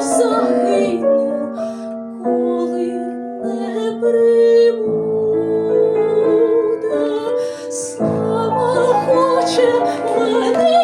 загине, коли не прибуде, слава хоче мене.